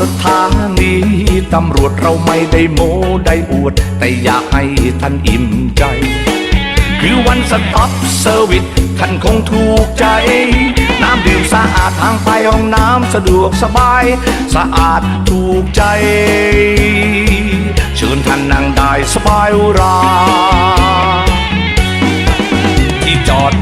สถานีตำรวจเราไม่ได้โมได้อวด แต่อยากให้ท่านอิ่มใจ คือวันสต็อปเซอร์วิสท่านคงถูกใจ น้ำดื่มสะอาดทางไปห้องน้ำสะดวกสบาย สะอาดถูกใจ เชิญท่านนั่งได้สบายรา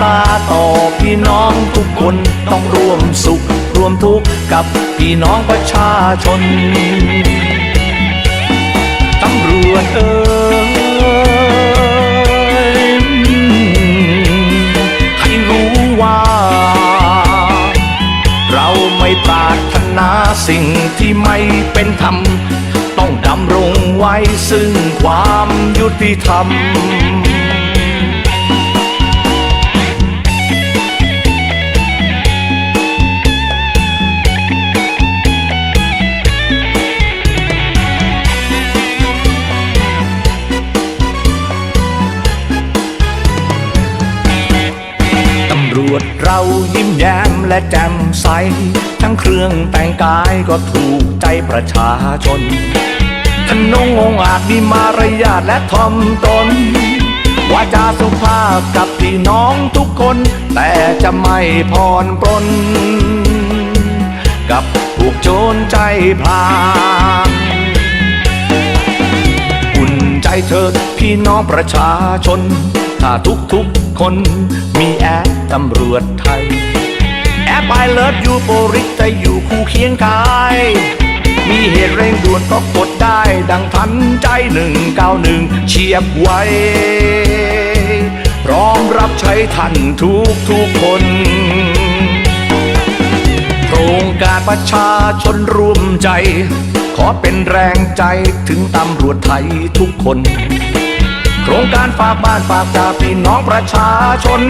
ตาต่อพี่น้องทุกคนต้องร่วมสุขร่วมทุกข์กับพี่น้องประชาชนตำรวจเอ่ยให้รู้ว่า เราไม่ปรารถนาสิ่งที่ไม่เป็นธรรม ต้องดำรงไว้ซึ่งความยุติธรรม วจเรายิ้มแย้มและแจ่มใส ทั้งเครื่องแต่งกายก็ถูกใจประชาชนทนงองอาจมีมารยาทและทอมตนวาจาสุภาพกับพี่น้องทุกคน แต่จะไม่พรปรนกับพวกโจรใจพลาง ใจเถิดพี่น้องประชาชน ถ้าทุกทุกๆคนมีแอปตำรวจไทย แอปไอเลิฟยูโปริกจะอยู่คู่เคียงกาย มีเหตุเร่งด่วนก็กดได้ ดังทันใจหนึ่งเก้าหนึ่งเฉียบไวพร้อมรับใช้ท่านทุกทุกๆคน รงการประชาชนร่วมใจ ขอเป็นแรงใจถึงตำรวจไทยทุกคน โครงการฝากบ้านฝากตาพี่น้องประชาชน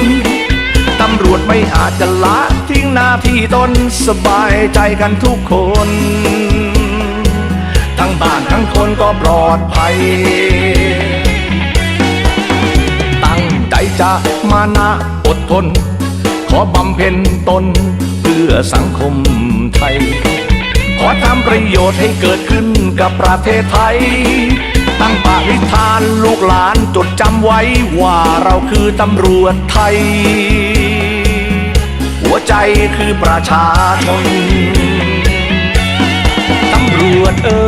ตำรวจไม่อาจจะละทิ้งหน้าที่ตนสบายใจกันทุกคน ทั้งบ้านทั้งคนก็ปลอดภัย ตั้งใจจะมานะอดทน ขอบำเพ็ญตน พื่อสังคมไทย ขอทำประโยชน์ให้เกิดขึ้นกับประเทศไทย ตั้งปณิธานลูกหลานจดจำไว้ว่าเราคือตำรวจไทย หัวใจคือประชาชนตำรวจเอ่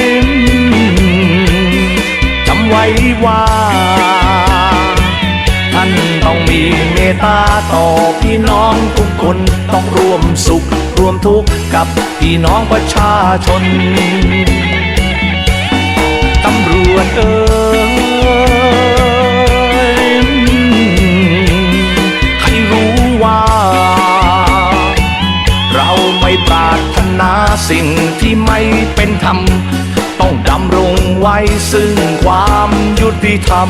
ยจำไว้ว่า ต้องมีเมตตาต่อพี่น้องทุกคนต้องร่วมสุขร่วมทุกข์กับพี่น้องประชาชนตำรวจเอ่ยให้รู้ว่า เราไม่ปรารถนาสิ่งที่ไม่เป็นธรรม ต้องดำรงไว้ซึ่งความยุติธรรม